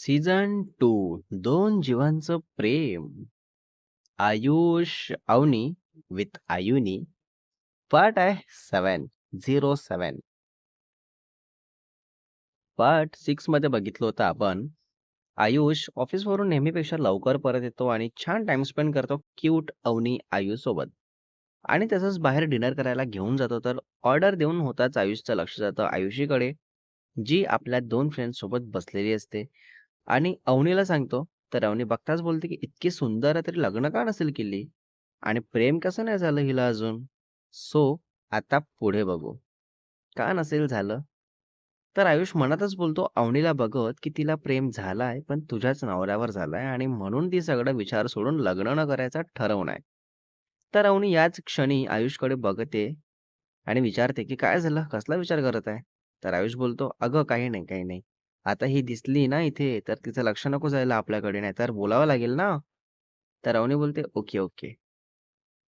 Season two दोन जीवांचं प्रेम. आयुष अवनी विथ आयुनी पार्ट आहे 7 07 पार्ट सिक्समध्ये बघितलं होतं आपण. आयुष ऑफिसवरून नेहमीपेक्षा लवकर परत येतो आणि छान टाइम स्पेंड करतो क्यूट अवनी आयुष सोबत. आणि तसंच बाहेर डिनर करायला घेऊन जातो तर ऑर्डर देऊन होताच आयुषचं लक्ष जातं आयुषीकडे, जी आपल्या दोन फ्रेंड्स सोबत बसलेली असते. आणि अवनीला सांगतो, तर अवनी बघताच बोलते, की "इतकी सुंदर आहे तरी लग्न का नसेल केली? आणि प्रेम कसं नाही झालं हिला अजून?" सो आता पुढे बघू. का नसेल झालं? तर आयुष मनातच बोलतो अवनीला बघत, की तिला प्रेम झालाय, पण तुझ्याच नवऱ्यावर झालाय आणि म्हणून ती सगळा विचार सोडून लग्न न करायचा ठरवणार आहे. तर अवनी याच क्षणी आयुषकडे बघते आणि विचारते, की "काय झालं? कसला विचार करत आहे?" तर आयुष बोलतो, "अगं काही नाही, काही नाही. आता ही दिसली ना इथे, तर तिचं लक्ष नको जायला आपल्याकडे, नाही तर बोलावं लागेल ना." तर अवनी बोलते, "ओके, ओके."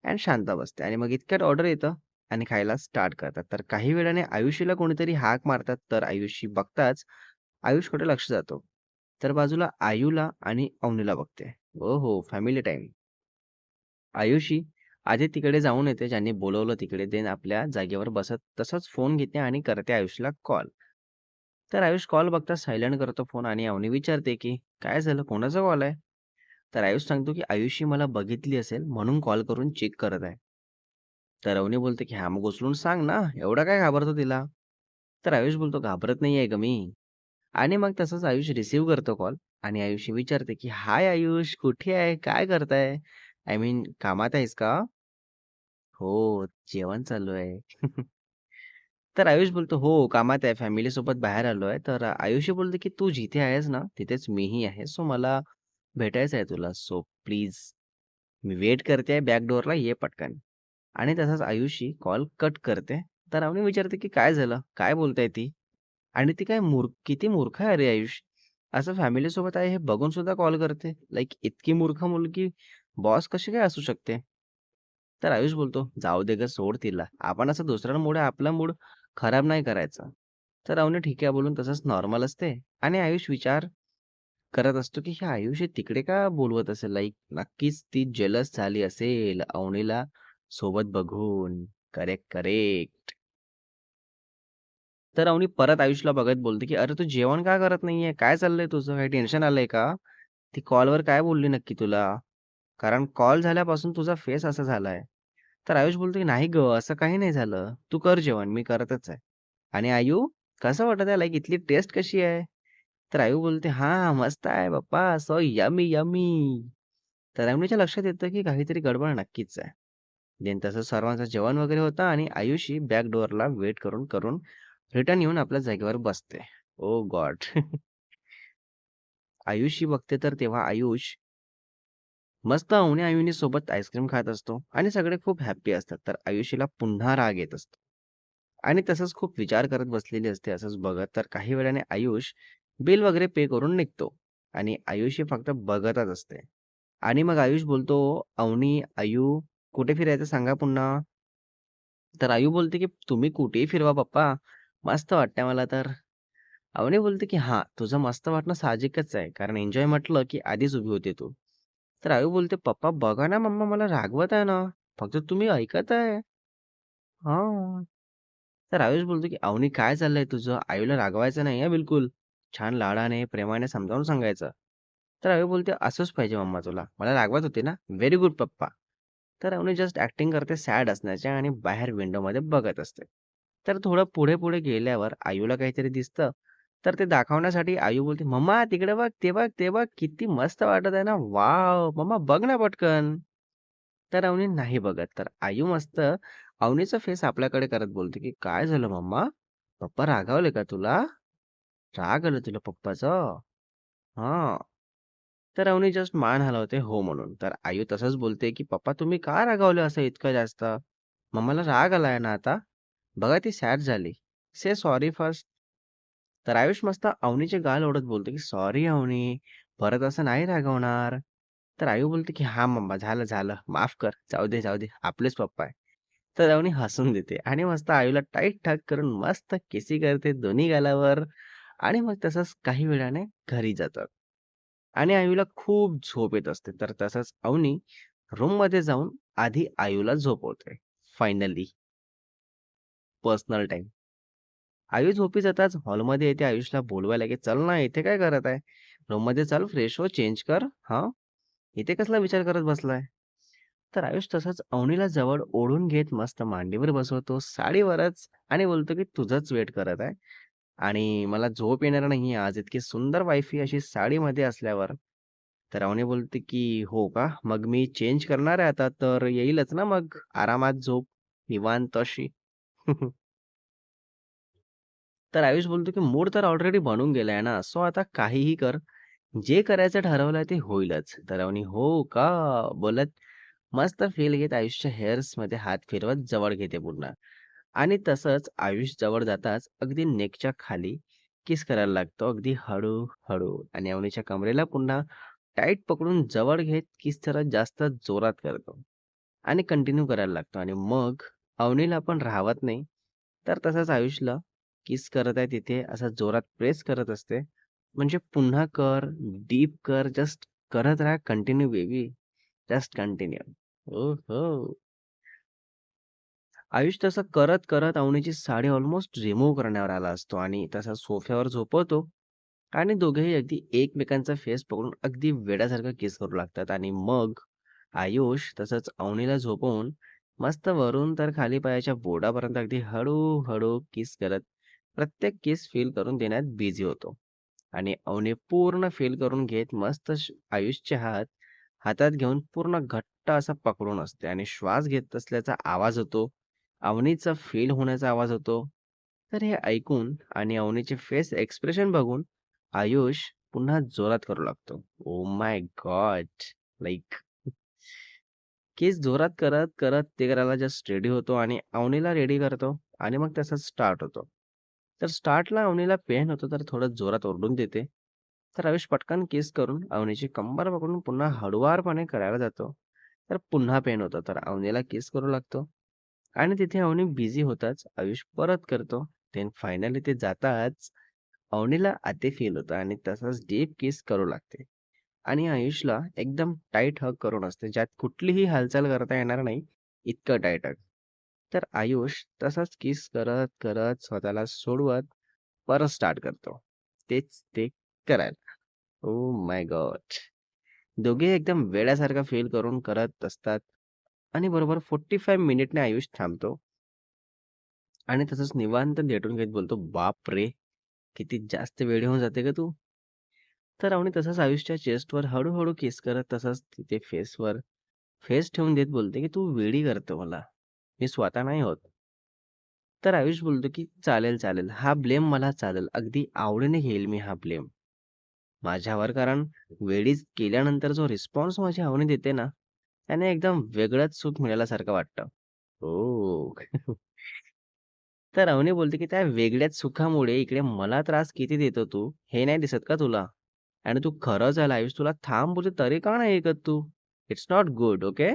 अँड शांत बसते आणि मग इतक्यात ऑर्डर येतं आणि खायला स्टार्ट करतात. तर काही वेळाने आयुषीला कोणीतरी हाक मारतात, तर आयुषी बघताच आयुषकडे लक्ष जातो. तर बाजूला आयूला आणि अवनीला बघते. ओहो! Family time. आयुषी आधी तिकडे जाऊन येते, ज्यांनी बोलवलं तिकडे. देन आपल्या जागेवर बसत तसंच फोन घेते आणि करते आयुषला कॉल. तर आयुष कॉल बघता सायलेंट करतो फोन आणि अवनी विचारते, की "काय झालं? कोणाचा कॉल आहे?" तर आयुष सांगतो, की "आयुषी मला बघितली असेल म्हणून कॉल करून चेक करत आहे." तर अवनी बोलते, की "हां, मग उचलून सांग ना, एवढा काय घाबरतो तिला?" तर आयुष बोलतो, "घाबरत नाहीये ग मी." आणि मग तसंच आयुष रिसीव्ह करतो कॉल आणि आयुषी विचारते, की "हाय आयुष, कुठे आहे? काय करताय? आय मीन कामात आहेस का?" "हो, जेवण चालू आहे." तर आयुष बोलतो, "हो, कामात आहे. फॅमिलीसोबत बाहेर आलो आहे." तर आयुषी बोलतो, की "तू जिथे आहेस ना, तिथेच मीही आहे. सो मला भेटायचं आहे तुला. सो प्लीज मी वेट करते आहे बॅक डोअरला, ये पटकन." आणि तसाच आयुषी कॉल कट करते. तर अवनी विचारते, की "काय झालं? काय बोलताय ती?" आणि ती काय मूर्ख किती मूर्ख आहे रे आयुष. असं फॅमिलीसोबत आहे हे बघून सुद्धा कॉल करते. लाइक इतकी मूर्ख मुलगी बॉस कशी काय असू शकते? तर आयुष बोलतो, "जाऊ दे गं, सोड तिला. आपण असं दुसऱ्यांमुळे आपला मूड खराब नाही करायचा." तर अवनी ठीक आहे बोलून तसंच नॉर्मल असते आणि आयुष विचार करत असतो, की हे आयुष तिकडे का बोलवत असेल? लाईक नक्कीच ती जलस झाली असेल अवनीला सोबत बघून. Correct, correct. तर अवनी परत आयुषला बघत बोलते, की "अरे, तू जेवण का करत नाहीये? काय चाललंय तुझं? काही टेन्शन आलंय का? ती कॉलवर काय बोलली नक्की तुला? कारण कॉल झाल्यापासून तुझा फेस असा झालाय." तर आयुष बोलतो, की "नाही गं, असं काही नाही झालं. तू कर जेवण, मी करतच आहे." आणि आयु कसं वाटत आहे? लाइक इथली टेस्ट कशी आहे?" तर आयु बोलते, "हां, मस्त आहे पप्पा. So yummy, yummy." तर अवनीच्या लक्षात येतं, की काहीतरी गडबड नक्कीच आहे. देन तसं सर्वांचं जेवण वगैरे होतं आणि आयुषी बॅक डोअरला वेट करून, करून रिटर्न येऊन आपल्या जागेवर बसते. Oh ओ गॉड! आयुषी बघते तर तेव्हा आयुष मस्त अवनी आयुनी सोबत आईस्क्रीम खात असतो आणि सगळे खूप हॅप्पी असतात. तर आयुषीला पुन्हा राग येत असतो. आणि तसंच खूप विचार करत बसलेली असते असंच बघत. तर काही वेळाने आयुष बिल वगैरे पे करून निघतो आणि आयुषी फक्त बघतच असते. आणि मग आयुष बोलतो, "अवनी, आयु कुठे फिरायचं सांगा पुन्हा?" तर आयु बोलते, की "तुम्ही कुठेही फिरवा पप्पा, मस्त वाटतंय मला तर." अवनी बोलते, की हा तुझं मस्त वाटणं साहजिकच आहे, कारण एन्जॉय म्हटलं, की आधीच उभी होते तू." तर आई बोलते, "पप्पा बघा ना, मम्मा मला रागवत आहे ना, फक्त तुम्ही ऐकत आहे." हां. तर आयुष बोलतो, की "अवनी काय चाललंय तुझं? आयूला रागवायचं नाही हां बिलकुल. छान लाडाने, प्रेमाने समजावून सांगायचं." तर आई बोलते, "असंच पाहिजे मम्मा तुला. मला रागवत होते ना? व्हेरी गुड पप्पा." तर अवनी जस्ट ॲक्टिंग करते सॅड असण्याच्या आणि बाहेर विंडोमध्ये बघत असते. तर थोडं पुढे-पुढे गेल्यावर आयूला काहीतरी दिसतं. तर ते दाखवण्यासाठी आई बोलते, "मम्मा तिकडे बघ, ते बघ, ते बघ, किती मस्त वाटत आहे ना? वाव मम्मा बघ ना पटकन." तर अवनी नाही बघत. तर आयु मस्त अवनीचं फेस आपल्याकडे करत बोलते, की "काय झालं मम्मा? पप्पा रागावले का तुला? राग आलं तुला पप्पाचं?" हा तर अवनी जस्ट मान हलवते हो म्हणून. तर आयु तसंच बोलते, की "पप्पा तुम्ही का रागावले असं इतकं जास्त? मम्माला राग आलाय ना आता? बघा ती सॅड झाली. Say sorry first." तर आयुष मस्त अवनीचे गाल ओढत बोलतो, की "सॉरी अवनी, परत असं नाही रागवणार." तर आयु बोलते, की हा मम्मा, झालं, झालं. माफ कर. जाऊ दे, जाऊ दे. आपलेच पप्पा आहे." तर अवनी हसून देते आणि मस्त आयूला टाईट ठाक करून मस्त किसी करते दोन्ही गालावर आणि मग तसंच काही वेळाने घरी जातात. आणि आयूला खूप झोप येत असते. तर तसंच अवनी रूममध्ये जाऊन आधी आयूला झोपवते. फायनली. पर्सनल टाइम आयुष झोपी जाताच हॉलमध्ये येते आयुषला बोलवायला, की "चल ना, इथे काय करत आहे? रूममध्ये चल, फ्रेश हो, चेंज कर. हा इथे कसला विचार करत बसलाय?" तर आयुष तसंच अवनीला जवळ ओढून घेत मस्त मांडीवर बसवतो, साडीवरच आणि बोलतो, की "तुझंच वेट करत आहे आणि मला झोप येणार नाही आज इतकी सुंदर वाईफी अशी साडीमध्ये असल्यावर." तर अवनी बोलते, की "हो का? मग मी चेंज करणार आहे आता, तर येईलच ना मग आरामात झोप, निवांत अशी." तर आयुष बोलतो, की "मूड तर ऑलरेडी बनून गेलाय ना, सो आता काहीही कर. जे करायचं ठरवलंय ते होईलच." तर अवनी, "हो का?" बोलत मस्त फील घेत आयुषच्या हेअर्समध्ये हात फिरवत जवळ घेते पुन्हा आणि तसंच आयुष जवळ जाताच अगदी नेकच्या खाली किस करायला लागतो अगदी हळू-हळू आणि अवनीच्या कमरेला पुन्हा टाईट पकडून जवळ घेत किस जरा जास्त जोरात करतो आणि कंटिन्यू करायला लागतो आणि मग अवनीला पण राहवत नाही. तर तसंच आयुषला किस करत आहे तिथे असा जोरात प्रेस करत असते. म्हणजे पुन्हा कर, डीप कर, जस्ट करत राहा कंटिन्यू बेबी. Just continue. हो आयुष तसं करत-करत अवनीची साडी ऑलमोस्ट रिमूव्ह करण्यावर आला असतो आणि तसा सोफ्यावर झोपवतो आणि दोघेही अगदी एकमेकांचा फेस पकडून अगदी वेड्यासारखं किस करू लागतात आणि मग आयुष तसंच अवनीला झोपवून मस्त वरून तर खाली पायाच्या बोटापर्यंत अगदी हळू-हळू किस करत प्रत्येक केस फील करून देण्यात बिझी होतो आणि अवनी पूर्ण फील करून घेत मस्त श आयुषचे हात हातात घेऊन पूर्ण घट्ट असा पकडून असते आणि श्वास घेत असल्याचा आवाज होतो. अवनीचा फील होण्याचा आवाज होतो. तर हे ऐकून आणि अवनीचे फेस एक्सप्रेशन बघून आयुष पुन्हा जोरात करू लागतो. ओ माय गॉड! लाइक केस जोरात करत, करत ते करायला जस्ट रेडी होतो आणि अवनीला रेडी करतो आणि मग त्याचा स्टार्ट होतो. तर स्टार्टला अवनीला पेन होतं, तर थोडं जोरात ओरडून देते. तर रवीश पटकन किस करून अवनीची कंबर पकडून पुन्हा हळुवारपणे करायला जातो. तर पुन्हा पेन होतं, तर अवनीला किस करू लागतो आणि तिथे अवनी बिझी होताच आयुष परत करतो. देन फायनली ते जाताच अवनीला आते फील होतं आणि तसाच डीप किस करू लागते आणि आयुषला एकदम टाईट हग करून असते, ज्यात कुठलीही हालचाल करता येणार नाही, इतकं टाईट हग. तर आयुष तसाच किस करत, करत स्वतःला सोडवत परत स्टार्ट करतो. तेच ते करायला. Oh my god! दोघे एकदम वेड्यासारखा फील करून करत असतात आणि बरोबर 45 मिनिटने आयुष थांबतो आणि तसंच निवांत देटून घेत बोलतो, बाप रे किती जास्त वेडी होऊन जाते का तू." तर अवनी तसंच आयुषच्या चेस्टवर हळूहळू किस करत तसंच तिथे फेसवर फेस ठेवून देत बोलते, की "तू वेडी करतो मला. मी स्वतः नाही होत." तर आयुष बोलतो, की "चालेल, चालेल. हा ब्लेम मला चालेल. अगदी आवडीने घेईल मी हा ब्लेम माझ्यावर." कारण वेळीच केल्यानंतर जो रिस्पॉन्स माझी आवडीने देते ना, त्याने एकदम वेगळंच सुख मिळाल्यासारखं वाटतं. ओह! हो. तर अवनी बोलते, की "त्या वेगळ्याच सुखामुळे इकडे मला त्रास किती देतो तू, हे नाही दिसत का तुला? आणि तू खरंच झालं आयुष, तुला थांब बोलते तरी का नाही ऐकत तू? It's not good, okay?"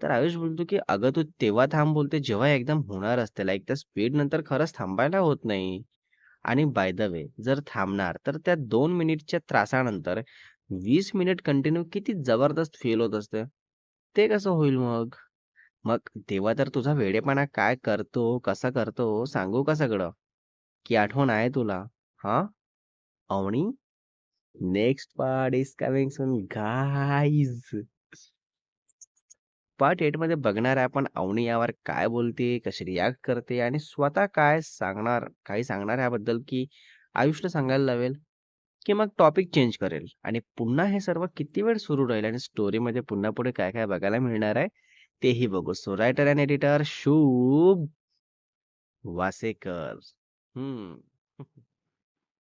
तर आयुष बोलतो, की "अगं तू तेव्हा थांब बोलते जेव्हा एकदम होणार असते. लाईक त्या स्पीड नंतर खरंच थांबायला होत नाही. आणि बाय द वे जर थांबणार तर त्या दोन मिनिटच्या त्रासानंतर वीस मिनिट कंटिन्यू किती जबरदस्त फील होत असते. ते कसं होईल मग? मग तेव्हा तर तुझा वेडेपणा काय करतो, कसा करतो सांगू का सगळं? की आठवण आहे तुला? हा Avani next part is coming soon guys. Part एटमध्ये बघणार आहे आपण अवनी यावर काय बोलते, कशी रिॲक्ट करते आणि स्वतः काय सांगणार काही सांगणार याबद्दल, की आयुषला सांगायला लावेल, की मग टॉपिक चेंज करेल आणि पुन्हा हे सर्व किती वेळ सुरू राहील आणि स्टोरीमध्ये पुन्हा पुढे काय-काय बघायला मिळणार आहे, तेही बघू. सो रायटर अँड एडिटर शुभ वासेकर. हम्म